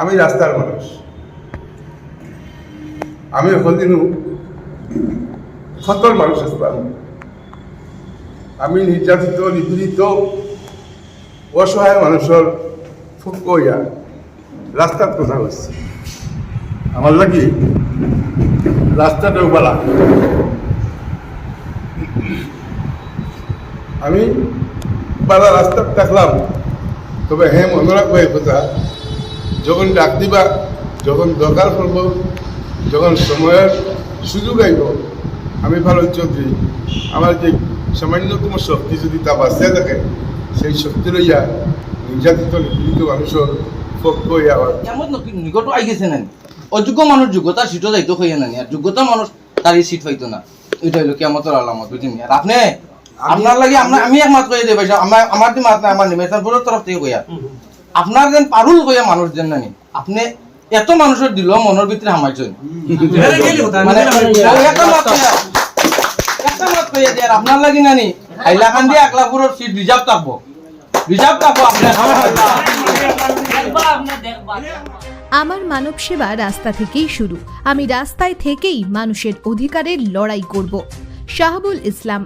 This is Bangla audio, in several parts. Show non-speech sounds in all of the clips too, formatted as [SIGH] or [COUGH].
আমি রাস্তার মানুষ। আমি কোনদিনও সতর মানুষ আসতাম আমি নির্যাতিত, নিপীড়িত, অসহায় মানুষের ফুক রাস্তার কথা হচ্ছে আমার লাগি রাস্তাটাও বালা আমি বালা রাস্তা দেখলাম, তবে হ্যাঁ মনে রাখব এই কথা। যখন ডাক দিবা যখন দরকার পড়ব যখন সময়ের সুযোগ আইব আমি ভালো চৌধুরী। আমার যে সামান্যতম শক্তি যদি তা বাঁচিয়ে থাকে সেই শক্তি লইয়া নির্যাতিত নিপীড়িত মানুষের পক্ষ হইয়া আবার এমন নকি- নিকট আই গেছে না অযোগ্য মানুষ যোগ্যতার সিটও যাইতো হইয়া না আর যোগ্যতা মানুষ তার সিট পাইতো না। এটা হইল কেমতর আলামত বুঝিনি আর আপনি আপনার লাগে আমি একমাত্র আমার আমার মাত না আমার নিমেশনপুরের তরফ থেকে কইয়া। আপনার যেন পারুল কইয়া মানুষ যেন নানি। আপনি এত মানুষের দিল মনের ভিতরে হামাইছেন। মানে একটা মাত একটা মাত কইয়া দিয়ে আপনার লাগি নানি হাইলাকান্দি আকলাপুরের সিট রিজার্ভ থাকব। রিজার্ভ থাকব আপনার আমার মানব সেবা রাস্তা থেকেই শুরু। আমি রাস্তায় থেকেই মানুষের অধিকারের লড়াই করব। শাহাবুল ইসলাম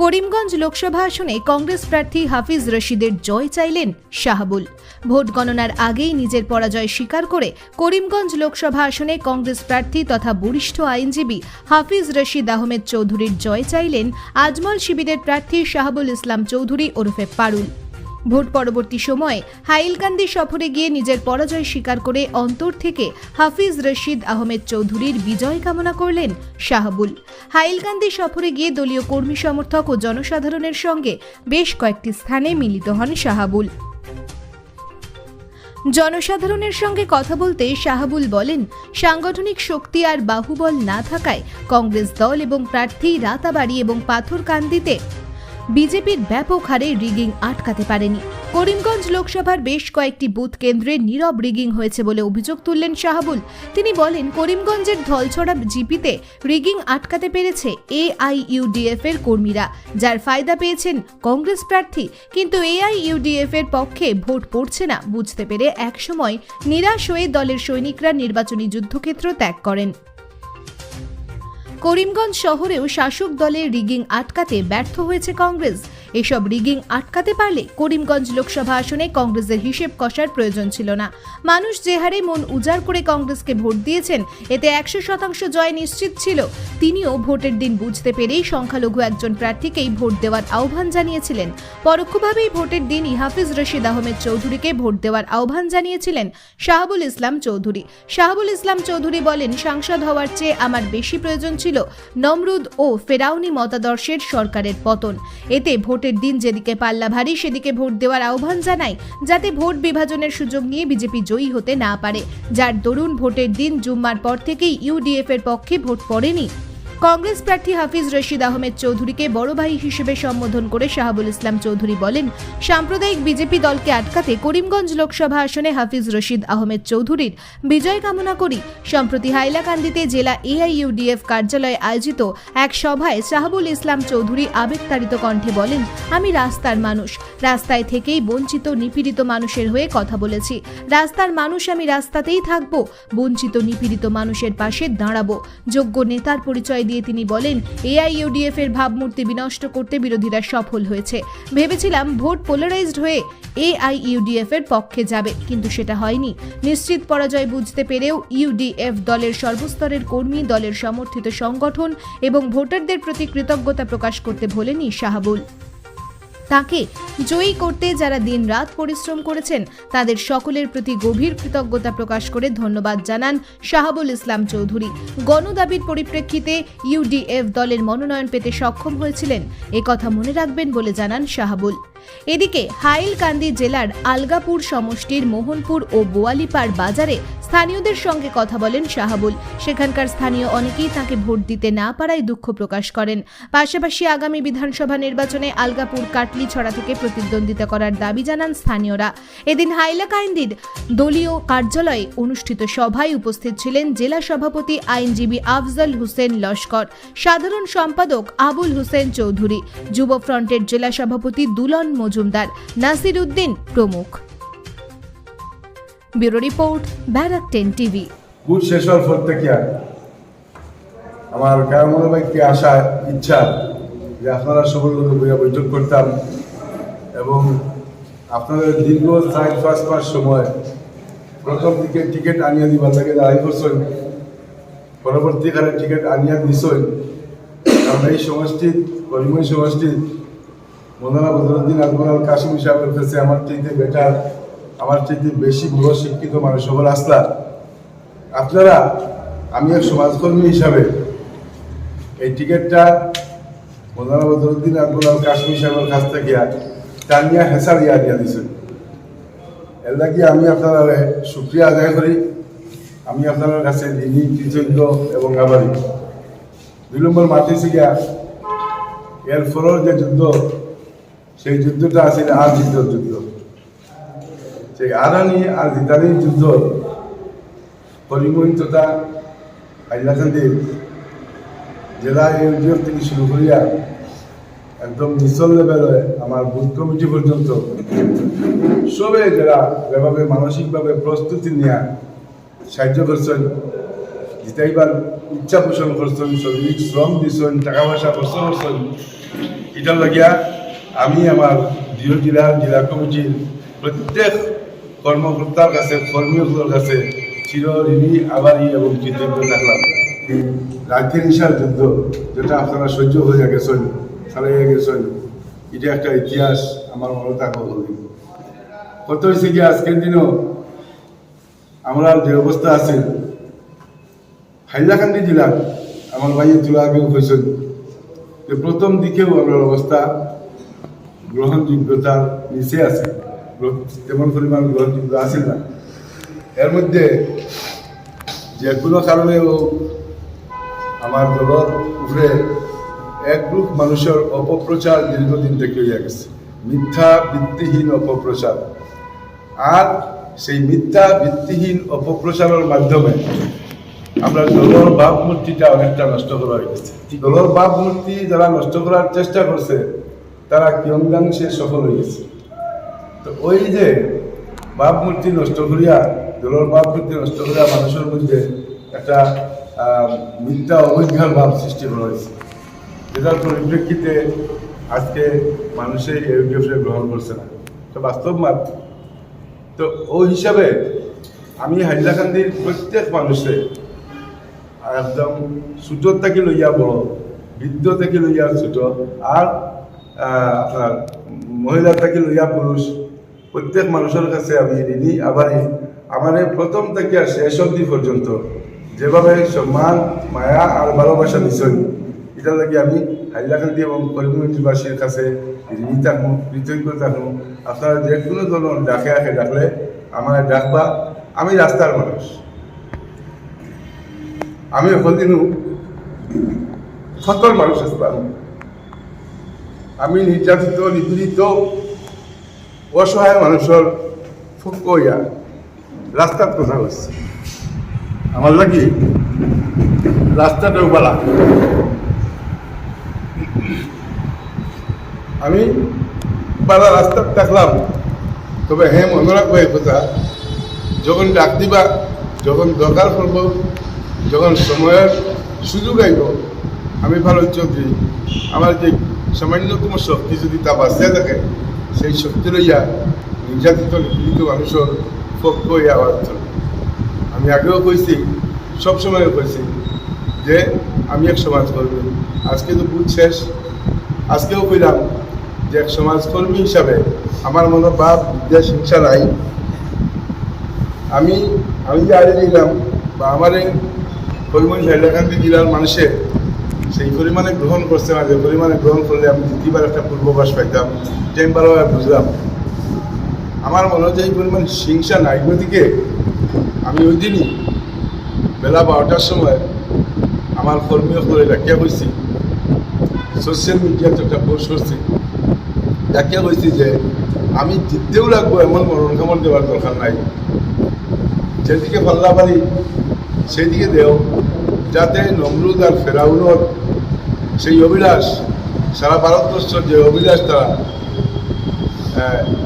করিমগঞ্জ লোকসভা আসনে কংগ্রেস প্রার্থী হাফিজ রশিদের জয় চাইলেন শাহাবুল। ভোট গণনার আগেই নিজের পরাজয় স্বীকার করে করিমগঞ্জ লোকসভা আসনে কংগ্রেস প্রার্থী তথা বরিষ্ঠ আইনজীবী হাফিজ রশিদ আহমেদ চৌধুরীর জয় চাইলেন আজমল শিবিরের প্রার্থী শাহাবুল ইসলাম চৌধুরী ওরফে পারুল। ভোট পরবর্তী সময়ে হাইলকান্দি সফরে গিয়ে নিজের পরাজয় স্বীকার করে অন্তর থেকে হাফিজ রশিদ আহমেদ চৌধুরীর বিজয় কামনা করলেন শাহাবুল। হাইলকান্দি সফরে গিয়ে দলীয় কর্মী সমর্থক ও জনসাধারণের সঙ্গে বেশ কয়েকটি স্থানে মিলিত হন শাহাবুল। জনসাধারণের সঙ্গে কথা বলতে শাহাবুল বলেন, সাংগঠনিক শক্তি আর বাহুবল না থাকায় কংগ্রেস দল এবং প্রার্থী রাতাবাড়ি এবং পাথরকান্দিতে বিজেপির ব্যাপক হারে রিগিং আটকাতে পারেনি। করিমগঞ্জ লোকসভার বেশ কয়েকটি বুথ কেন্দ্রে নীরব রিগিং হয়েছে বলে অভিযোগ তুললেন শাহাবুল। তিনি বলেন, করিমগঞ্জের ধলছড়া জিপিতে রিগিং আটকাতে পেরেছে এআইইউডিএফ এর কর্মীরা। যার ফায়দা পেয়েছেন কংগ্রেস প্রার্থী, কিন্তু এআইইউডিএফ এর পক্ষে ভোট পড়ছে না, বুঝতে পেরে একসময় নিরাশ হয়ে দলের সৈনিকরা নির্বাচনী যুদ্ধক্ষেত্র ত্যাগ করেন। করিমগঞ্জ শহরেও শাসক দলের রিগিং আটকাতে ব্যর্থ হয়েছে কংগ্রেস। এসব রিগিং আটকাতে পারলে করিমগঞ্জ লোকসভা আসনে কংগ্রেসের হিসেব কষার প্রয়োজন ছিল না। মানুষ যে হারে মন উজাড় করে কংগ্রেসকে ভোট দিয়েছেন, এতে একশো শতাংশ জয় নিশ্চিত ছিল। তিনিও ভোটের দিন বুঝতে পেরেই সংখ্যালঘু একজন প্রার্থীকেই ভোট দেওয়ার আহ্বান জানিয়েছিলেন। পরোক্ষভাবেই ভোটের দিনই হাফিজ রশিদ আহমেদ চৌধুরীকে ভোট দেওয়ার আহ্বান জানিয়েছিলেন শাহাবুল ইসলাম চৌধুরী। শাহাবুল ইসলাম চৌধুরী বলেন, সাংসদ হওয়ার চেয়ে আমার বেশি প্রয়োজন ছিল নমরুদ ও ফেরাউনি মতাদর্শের সরকারের পতন। এতে ভোটের দিন যেদিকে পাল্লা ভারী, সেদিকে ভোট দেওয়ার আহ্বান জানায় যাতে ভোট বিভাজনের সুযোগ নিয়ে বিজেপি জয়ী হতে না পারে। যার দরুন ভোটের দিন জুম্মার পর থেকেই ইউডিএফ এর পক্ষে ভোট পড়েনি। কংগ্রেস প্রার্থী হাফিজ রশিদ আহমেদ চৌধুরীকে বড় ভাই হিসেবে সম্বোধন করে শাহাবুল ইসলাম চৌধুরী বলেন, সাম্প্রদায়িক বিজেপি দলকে আটকাতে করিমগঞ্জ লোকসভা আসনে হাফিজ রশিদ আহমেদ চৌধুরীর বিজয় কামনা করি। সম্প্রতি হাইলাকান্দিতে জেলা এআইইউডিএফ কার্যালয়ে আয়োজিত এক সভায় শাহাবুল ইসলাম চৌধুরী আবেগতাড়িত কণ্ঠে বলেন, আমি রাস্তার মানুষ। রাস্তায় থেকেই বঞ্চিত, নিপীড়িত মানুষের হয়ে কথা বলেছি। রাস্তার মানুষ আমি রাস্তাতেই থাকব। বঞ্চিত, নিপীড়িত মানুষের পাশে দাঁড়াবো। যোগ্য নেতার পরিচয় দিয়ে তিনি বলেন, এআইইউডিএফ এর ভাবমূর্তি বিনষ্ট করতে বিরোধীরা সফল হয়েছে। ভেবেছিলাম ভোট পোলারাইজড হয়ে এআইইউডিএফ এর পক্ষে যাবে, কিন্তু সেটা হয়নি। নিশ্চিত পরাজয় বুঝতে পেরেও ইউডিএফ দলের সর্বস্তরের কর্মী, দলের সমর্থিত সংগঠন এবং ভোটারদের প্রতি কৃতজ্ঞতা প্রকাশ করতে ভোলেনি শাহাবুল। তাকে জয়ী করতে যারা দিনরাত পরিশ্রম করেছেন, তাদের সকলের প্রতি গভীর কৃতজ্ঞতা প্রকাশ করে ধন্যবাদ জানান শাহাবুল ইসলাম চৌধুরী। গণদাবির পরিপ্রেক্ষিতে ইউডিএফ দলের মনোনয়ন পেতে সক্ষম হয়েছিলেন কথা মনে রাখবেন বলে জানান শাহাবুল। এদিকে হাইলকান্দি জেলার আলগাপুর সমষ্টির মোহনপুর ও বোয়ালিপাড় বাজারে স্থানীয়দের সঙ্গে কথা বলেন শাহাবুল। সেখানকার স্থানীয় অনেকেই তাকে ভোট দিতে না পারায় দুঃখ প্রকাশ করেন। পাশাপাশি আগামী বিধানসভা নির্বাচনে আলগাপুর কাটলি ছড়া থেকে প্রতিদ্বন্দ্বিতা করার দাবি জানান স্থানীয়রা। এদিন হাইলাকান্দির দলীয় কার্যালয়ে অনুষ্ঠিত সভায় উপস্থিত ছিলেন জেলা সভাপতি আইনজীবী আফজল হোসেন লস্কর, সাধারণ সম্পাদক আবুল হোসেন চৌধুরী, যুব ফ্রন্টের জেলা সভাপতি দুলন মজুমদার, নাসির উদ্দিন প্রমুখ। Bureau report, Barak ten TV. Vote শেষ হওয়ার পর থেকে আমার কার হয় কি আশা, ইচ্ছা যে আপনারা সবার বৈঠক করতাম এবং আপনাদের দীর্ঘ চার, পাঁচ মাস সময় প্রথম দিকে টিকিট আনিয়ে দিবার লাগে দাঁড়াই করছেন, পরবর্তীকালে টিকিট আনিয়ে দিছেন। কারণ এই সমষ্টির করিমই সমষ্টির মৌলানা বদরুদ্দিন আকবর আল কাশিম সাহেবের কাছে আমার চাইতে বেটার আমার চাইতে বেশি বড় শিক্ষিত মানুষ সকল আসলা আপনারা, আমি এক সমাজকর্মী হিসাবে এই টিকিটটা মৌলানা বদরুদ্দিন আল কাশ্মীর সাহেবের কাছ থেকে তার নিয়ে হেসার ইয়া দিয়া দিছেন এর লাগি আমি আপনারা সুক্রিয়া আদায় করি। আমি আপনার কাছে ঋণী, কৃতজ্ঞ এবং আবারই দুই নম্বর মাতিছি গিয়া এর ফলের যে যুদ্ধ, সেই যুদ্ধটা আছে আর জিতর যুদ্ধ। সেই আরানি আর জিতানির যুদ্ধ করিমগঞ্জ তথা হাইলাকান্দির জেলা ইউনিয়ন থেকে শুরু করিয়া একদম নিচল লেভেলে আমার বুথ কমিটি পর্যন্ত সবে যারা যেভাবে মানসিকভাবে প্রস্তুতি নেওয়া সাহায্য করছেন, জিতাইবার ইচ্ছা পোষণ করছেন, শরীরিক শ্রম দিচ্ছেন টাকা পয়সা খরচ করছেন, এটার লাগিয়া আমি আমার জিও জেলার জেলা কমিটির প্রত্যেক কর্মকর্তার কাছে কর্মীগুলোর কাছে চির ঋণী আবারই এবং কৃতজ্ঞ থাকলাম। রাজ্যের নিশার যুদ্ধ, যেটা আপনারা সহ্য হয়ে গেছেন চালিয়ে গেছেন এটা একটা ইতিহাস, আমার মনে থাকা বলি কত হয়েছে কি আজকের দিনও? আমরা যে অবস্থা আছে, হাইলাকান্দি জেলার আমার ভাইয়ের তুলা আগেও হয়েছেন যে প্রথম দিকেও আমার অবস্থা গ্রহণযোগ্যতার নিচে আছে। তেমন পরিমাণ গ্রহণযোগ্য আছে না। এর মধ্যে যে কোনো কারণেও আমার দলের উপরে এক গ্রুপ মানুষের অপপ্রচার দীর্ঘদিন থেকে হইয়া গেছে। মিথ্যা, ভিত্তিহীন অপপ্রচার। আর সেই মিথ্যা, ভিত্তিহীন অপপ্রচারের মাধ্যমে আমরা দলের ভাবমূর্তিটা অনেকটা নষ্ট করা হয়ে গেছে। দলের ভাবমূর্তি যারা নষ্ট করার চেষ্টা করছে, তারা কিয়ঙ্গাংশে সফল হয়ে গেছে। তো ওই যে বাপ মূর্তি নষ্ট করিয়া দলের মূর্তি নষ্ট করিয়া মানুষের মধ্যে একটা মিথ্যা অবৈজ্ঞার ভাব সৃষ্টি করা হয়েছে। যেটার পরিপ্রেক্ষিতে আজকে মানুষের ইউডিএফে গ্রহণ করছে না। তো বাস্তব মাত তো ওই হিসাবে আমি হাইলাকান্দির প্রত্যেক মানুষে একদম ছোট থেকে লইয়া বড়, বৃদ্ধ থেকে লইয়া ছোট, আর আপনার মহিলা থেকে লইয়া পুরুষ প্রত্যেক মানুষের কাছে আমি ঋণী আবারই আমার প্রথম থেকে শেষ অবধি পর্যন্ত যেভাবে সম্মান, মায়া আর ভালোবাসা দিচ্ছেন এটা লাগে আমি হাইলাকান্দি এবং করিমগঞ্জবাসীর কাছে ঋণী থাকুন কৃতজ্ঞ থাকুন আপনারা যে কোনো ধরনের ডাকে আকে ডাকলে আমার ডাকবা আমি রাস্তার মানুষ। আমি কোনদিনও সকল মানুষ আসলাম আমি নির্যাতিত, নিপীড়িত অসহায় মানুষের ফুক কইয়া রাস্তার কথা হচ্ছে আমার লাগি রাস্তাটাও বালা। আমি বালা রাস্তা দেখলাম, তবে হ্যাঁ মনে রাখব এই কথা, যখন ডাক দিবা, যখন দরকার পড়ব, যখন সময়ের সুযোগ আইব, আমি ভালো চৌধুরী, আমার যে সামান্যতম শক্তি যদি তা বাঁচিয়ে থাকে সেই শক্তি লইয়া নির্যাতিত নিপীড়িত মানুষের পক্ষ আওয়াজ তুলব। আমি আগেও কইছি সবসময় কইছি যে আমি এক সমাজকর্মী। আজকে তো বুথ শেষ। আজকেও কইলাম যে এক সমাজকর্মী হিসাবে আমার মনে বাপ বিদ্যা, হিংসা নাই। আমি আমি যে আগে দিলাম বা আমার করিমগঞ্জ হাইলাকান্দি জেলার মানুষে সেই পরিমাণে গ্রহণ করছে না, যে পরিমাণে গ্রহণ করলে আমি দ্বিতীয়বার একটা পূর্বাভাস পাইতাম টেম্পারও বুঝলাম আমার মনে হয় যে এই পরিমাণ হিংসা নাই দিকে আমি ওই দিনই বেলা বারোটার সময় আমার কর্মী করে ডাকিয়া কইছি সোশ্যাল মিডিয়াতে একটা পোস্ট করছি, ডাকিয়া কইছি যে আমি জিততেও লাগবো এমন মরণ দেওয়ার দরকার নাই। যেদিকে পাল্লা পারি সেদিকে দেও, যাতে নমরুদ আর ফেরাউনর সেই অভিলাষ, সারা ভারতবর্ষ যে অভিলাষ তারা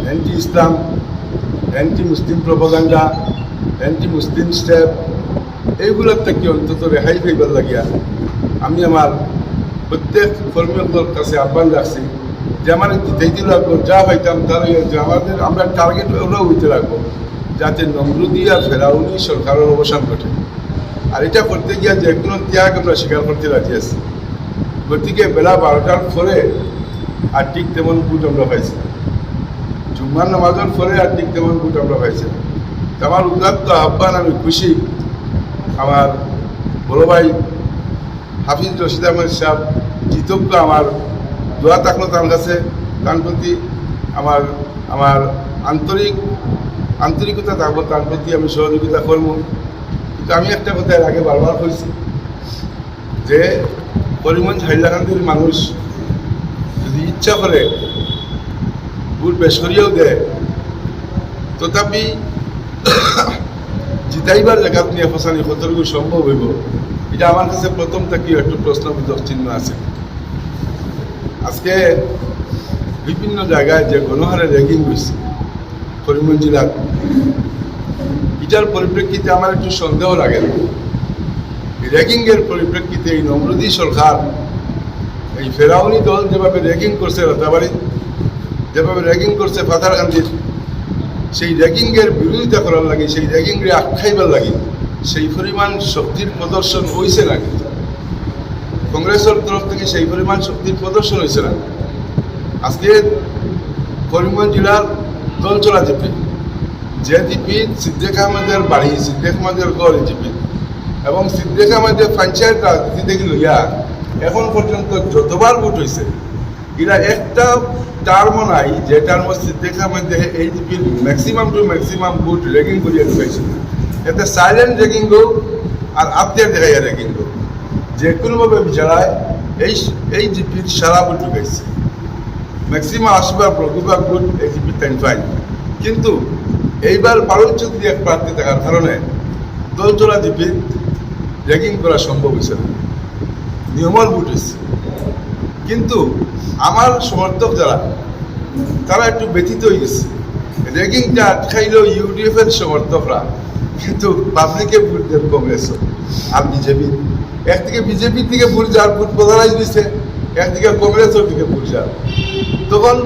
anti Islam anti Muslim propaganda anti Muslim step এইগুলোর থেকে অন্তত রেহাই পাইবার লাগিয়া আমি আমার প্রত্যেক কর্মীদের কাছে আহ্বান রাখছি, যে আমার দিতে লাগবো যা পাইতাম তার আমাদের, আমরা টার্গেট ওরাও হইতে রাখব, যাতে নমরুদি আর ফেরাউনি সরকারের অবসান ঘটে। আর এটা করতে গিয়া যে কোনো ত্যাগ আমরা স্বীকার করতে রাজি গতিকে বেলা বারোটার পরে আর ঠিক তেমন বুট আমরা পাইছি। জুম্মার নামাজের পরে আর ঠিক তেমন বুট আমরা পাইছি আমার উদাত্ত আহ্বান, আমি খুশি। আমার বড় ভাই হাফিজ রশিদ আহমেদ সাহেব কৃতজ্ঞ আমার দোয়া থাকল তার কাছে, তার প্রতি আমার আমার আন্তরিক, আন্তরিকতা থাকব, তার প্রতি আমি সহযোগিতা করব। কিন্তু আমি একটা কথা আগে বারবার কইছি যে করিমগঞ্জ হাইলাকান্দির মানুষ যদি ইচ্ছা করে ভোট বেশ করিয়াও দেয়, তথাপি [COUGHS] জিতাইবার জায়গাত নিয়ে ফসানি কতটুকু সম্ভব হইব? এটা আমার কাছে প্রথম থেকে একটু প্রশ্নবোধক চিহ্ন আছে। আজকে বিভিন্ন জায়গায় যে গণহারে র্যাগিং হয়েছে করিমগঞ্জ জেলার এটার পরিপ্রেক্ষিতে আমার একটু সন্দেহ লাগে। র্যাগিংয়ের পরিপ্রেক্ষিতে এই নমরুদি সরকার, এই ফেরাউনি দল যেভাবে র্যাগিং করছে রাতাবাড়ি, যেভাবে র্যাগিং করছে পাথারকান্দির সেই র্যাগিংয়ের বিরোধিতা করার লাগে, সেই র্যাগিংরে আখ্যাইবার লাগে, সেই পরিমাণ শক্তির প্রদর্শন হয়েছে না। কিন্তু কংগ্রেসের তরফ থেকে সেই পরিমাণ শক্তির প্রদর্শন হয়েছে না। আজকে করিমগঞ্জ জেলার দলচলা জিপি যে জিপি সিদ্দিক আহমেদের বাড়ি, সিদ্দিক আহমেদের গড় জিপি। এবং সিদ্দিক আহমেদের পঞ্চায়েত রাজনীতি থেকে লইয়া এখন পর্যন্ত যতবার ভোট হয়েছে এরা একটা টার্ম নাই যে টার্ম সিদ্দিক আহমেদে এই জিপির maximum to maximum vote rigging করিয়া ঢুকাইছে এতে সাইলেন্ট রেগিং হোক আর আত্মীয় দেখাইয়া রেগিং হোক। যে কোনোভাবে বিচারায় এই এই জিপির সারা ভোট ঢুকাইছে। ম্যাক্সিমাম আসবার প্রতিভাগ ভোট এই জিপির টাইম পাই কিন্তু এইবার বারুণ চৌধুরী এক প্রার্থী থাকার কারণে দলচলা জিপির র্যাগিং করা সম্ভব হয়েছে না। নিয়মল হয়েছে কিন্তু আমার সমর্থক যারা, তারা একটু ব্যথিত হয়ে গেছে। র্যাগিংটা আটকাইল ইউডিএফ এর সমর্থকরা, কিন্তু পাবলিকে ভোট দেন কংগ্রেস। আর বিজেপি। একদিকে বিজেপির দিকে ভোট যার ভোট প্রধানাইজ দিচ্ছে একদিকে কংগ্রেসের দিকে ভোট যার তখন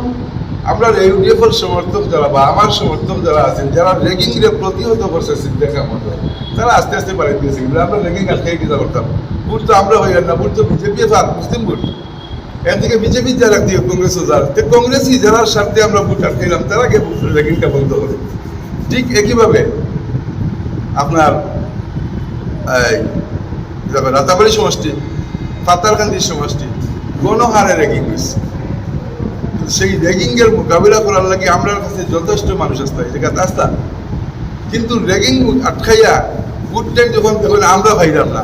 আমরা ইউডিএফ এর সমর্থক যারা বা আমার সমর্থক যারা আছেন, যারা র্যাগিং রে প্রতিহত করছে সিদ্দিকা মতো তারা আস্তে আস্তে বাড়ি দিয়েছে। কিন্তু আমরা র্যাগিং আটকাই কিনা করতাম? ভোট তো আমরা হইয়ার না, ভোট তো বিজেপি আর মুসলিম ভোট। একদিকে বিজেপি যারা একদিকে কংগ্রেসও যারা। তো কংগ্রেসই যারা স্বার্থে আমরা ভোট আটকাইলাম তারা কে র্যাগিংটা বন্ধ করে ঠিক একইভাবে আপনার রাতাবাড়ি সমষ্টি পাতারকান্দির সমষ্টি, গণহারে র্যাগিং হয়েছে। সেই র্যাগিংয়ের মোকাবিলা করার লাগে আমরা কাছে যথেষ্ট মানুষ আসতে হয় জায়গাতে আসতা। কিন্তু র্যাগিং আটকাইয়া টাইম যখন দেখুন আমরা ভাইরাম না।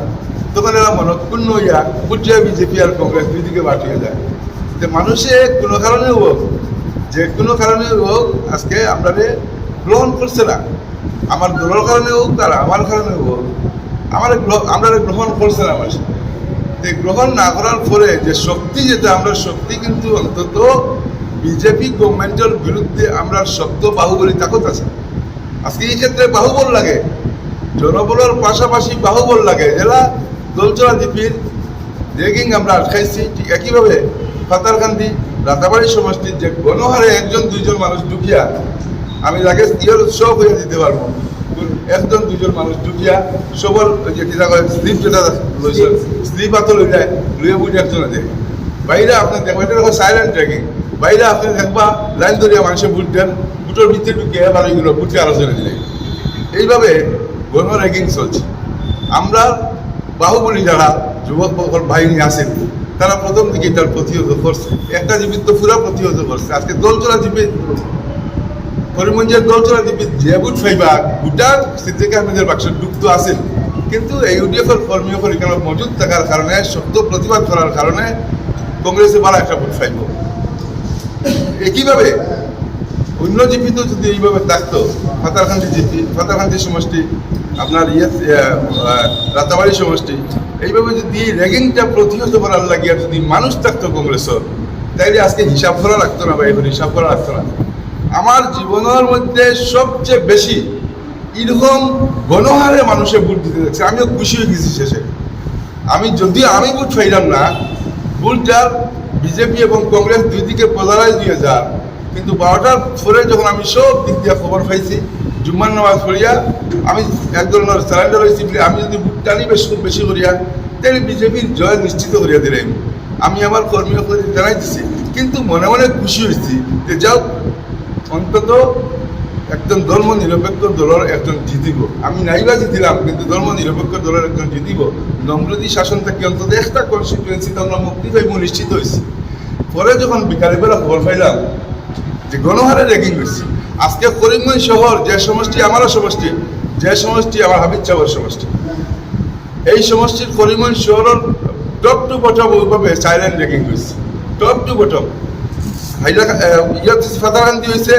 তখন এরা মনক্ষুণ্ণ হইয়া ভোট যায় বিজেপি আর কংগ্রেস দুই দিকে বাটিয়ে যায়। যে মানুষে কোনো কারণে হোক, যে কোনো কারণে হোক, আজকে আমরা গ্রহণ করছে না। আমার দলের কারণে হোক আর আমার কারণে হোক, আমার আমরা গ্রহণ করছে না মানুষ। এই গ্রহণ না করার পরে যে শক্তি যেটা, আমরা শক্তি কিন্তু অন্তত বিজেপি গভর্নমেন্টের বিরুদ্ধে আমরা শক্ত বাহুবলী তাকত আছে। আজকে এই ক্ষেত্রে বাহুবল লাগে। জনবলের পাশাপাশি বাহুবল লাগে। যারা দলচলা দ্বীপের রেগিং আমরা আটকাইছি। ঠিক একইভাবে পাতারকান্দি রাতাবাড়ি সমষ্টির যে গণহারে একজন, দুইজন মানুষ ঢুকিয়া, আমি আগে ইয়ের উৎসব হয়ে দিতে পারব। একজন, দুইজন মানুষ ঢুকিয়া সবর যে কিনা কয়, স্লিপ যেটা লইছে, স্লিপ হাতে লই যায় লইয়া বুঝে একজন দেখে বাইরে আপনি দেখবেন, এটা সাইলেন্ট ট্রেকিং বাইরে আপনি দেখবা লাইন ধরিয়া মানুষের বুট দেন বুটের ভিতরে ঢুকিয়ে এবার ওইগুলো বুটকে আলোচনা দিলে। এইভাবে গণ র্যাগিং চলছে। আমরা বাহুবলী যারা যুবক বাহিনী আছেন, তারা প্রথম দিকে এটার প্রতিহত করছে। একটা জীবিত তো পুরা প্রতিহত করছে। আজকে দলচলা জীবিত করিমগঞ্জের দলচলা জীবিত যে বুট ফাইবা বুটার সিদ্দিক আহমেদের বাক্স ডুবত আছেন। কিন্তু এই ইউডিএফ এর কর্মীসকল এখানে মজুদ থাকার কারণে, শব্দ প্রতিবাদ করার কারণে কংগ্রেসে বাড়া একটা ভোট ফাইব একইভাবে অন্য জিপি যদি এইভাবে থাকতো ফাতারখান্দি জিপি ফাতারখান্দি সমষ্টি, আপনার ইয়ে রাতাবাড়ি সমষ্টি, এইভাবে যদি র্যাগিংটা প্রতিহত করার লাগিয়ে যদি মানুষ থাকতো কংগ্রেসের, তাইলে আজকে হিসাব করা লাগতো না বা এবার হিসাব করা লাগতো না। আমার জীবনের মধ্যে সবচেয়ে বেশি এরকম গণহারে মানুষে ভোট দিতে দেখছে। আমিও খুশি হয়ে গেছি শেষে। আমি যদি আমি ভোট পাইলাম না, ভোটটার বিজেপি এবং কংগ্রেস দুই দিকে পোলারাইজ দিয়ে যান কিন্তু বারোটার পরে যখন আমি সব দিক দিয়ে খবর পাইছি জুম্মান নামাজ পড়িয়া আমি এক ধরনের স্যালেন্ডার হয়েছি আমি যদি টানি বেশি বেশি করিয়া, তাহলে বিজেপির জয় নিশ্চিত করিয়া দিলাম আমি আমার কর্মীকে জানাই দিছি, কিন্তু মনে মনে খুশি হয়েছি যে যাও, অন্তত একজন ধর্ম নিরপেক্ষ দলের একজন জিতিব। আমি নাইবা জিতিলাম, কিন্তু ধর্ম নিরপেক্ষ দলের একজন জিতিব। নম্রতি শাসন থেকে অন্তত একটা কনস্টিটুয়েন্সিতে আমরা মুক্তি পাইব নিশ্চিত হয়েছি পরে যখন বিকালে বেলা খবর পাইলাম যে গণহারে রেগিং হয়েছে আজকে করিমগঞ্জ শহর যে সমষ্টি, আমারও সমষ্টি, যে সমষ্টি, আমার হাবিব চাওয়ার সমষ্টি। এই সমষ্টির করিমগঞ্জ শহরের টপ টু বটম ওইভাবে সাইলেন্ট রেগিং হয়েছে টপ টু বটম হাইলা ইয়াত ফাতারান্তি হয়েছে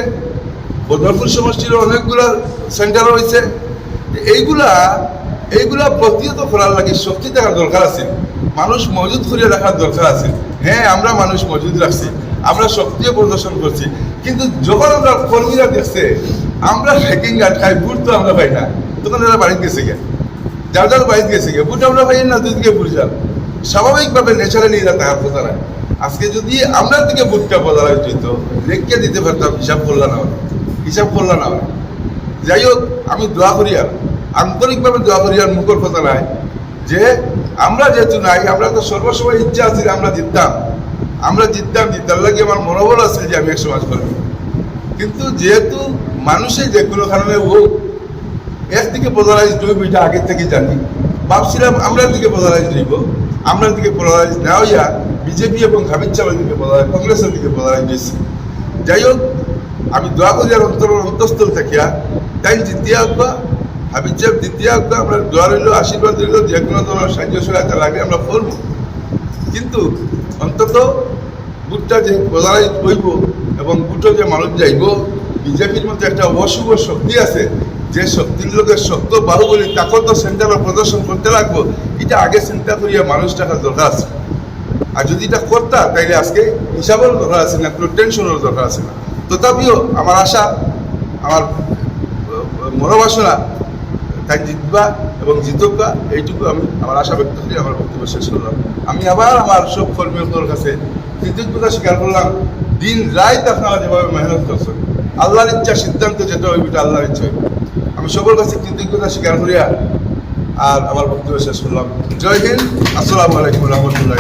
বদরপুর সমষ্টির অনেকগুলা সেন্টার রয়েছে। এইগুলা এইগুলা প্রতিহত করার লাগে শক্তি থাকার দরকার আছে। মানুষ মজুদ করিয়ে রাখার দরকার আছে। হ্যাঁ আমরা মানুষ মজুদ রাখছি, আমরা শক্তিও প্রদর্শন করছি, কিন্তু যখন আমরা কর্মীরা দেখছে, আমরা হ্যাকিং আটকাই ভোট তো আমরা পাই না। তখন এরা বাড়িতে গেছে গে যার যার বাড়িতে গেছে গে ভোট আমরা পাই না দুদিকে ভোট যান স্বাভাবিকভাবে ন্যাচারালি এরা তাহার কথা আজকে যদি আমরা দিকে ভোটটা বদলা যেত রেখে দিতে পারতাম, হিসাব করলাম না। হিসাব করলাম না। যাই হোক আমি দোয়া করি আর। আন্তরিকভাবে দোয়া করি আর, মুখর কথা নাই। যে আমরা যেহেতু নাই, আমরা তো সর্বসময় ইচ্ছা আছে আমরা জিততাম। আমরা জিততাম, জিতার লাগে আমার মনোবল আছে যে আমি এক সমাজ করব কিন্তু যেহেতু মানুষের যে কোনো কারণে ও একদিকে পোলারাইজ হইব এটা আগের থেকে জানি। ভাবছিলাম আমরা দিকে পোলারাইজ হইব আমরা দিকে পোলারাইজ না হইয়া বিজেপি এবং হামিদ চাওয়ার দিকে পোলারাইজ কংগ্রেসের দিকে পোলারাইজ হয়েছে। যাই হোক আমি দোয়া করি আর অন্তর অন্তঃস্থল থাকিয়া তাই দ্বিতীয় আব্বা হাবিজ সাহেব দ্বিতীয় আব্বা আমরা দোয়া রইল, আশীর্বাদ রইল, যে কোনো ধরনের সাহায্য সহায়তা লাগে আমরা করব। কিন্তু অন্তত বুটটা যে পোলারাইজ হইব এবং বুটো যে মানুষ যাইব, বিজেপির মধ্যে একটা অশুভ শক্তি আছে, যে শক্তির লোকের শক্ত বাহুবলী তাকে তো সেন্টারে প্রদর্শন করতে লাগবো, এটা আগে চিন্তা করিয়া মানুষ টাকার দরকার আছে। আর যদি এটা করতা, তাইলে আজকে হিসাবেরও দরকার আছে না, কোনো টেনশনেরও দরকার আছে না। তথাপিও আমার আশা, আমার মনোবাসনা, তাই জিতবা এবং জিতবা এইটুকু আমি আমার আশা ব্যক্ত করি, আমার বক্তব্য শেষ করলাম। আমি আবার আমার সব কর্মীদের কাছে কৃতজ্ঞতা স্বীকার করলাম। দিন রাত আপনারা যেভাবে মেহনত করছেন, আল্লাহর ইচ্ছা, সিদ্ধান্ত যেটা হইবে আল্লাহর ইচ্ছা আমি সবার কাছে কৃতজ্ঞতা স্বীকার করিয়া আর আমার বক্তব্য শেষ করলাম। জয় হিন্দ, আসসালামু আলাইকুম রহমতুল্লাহ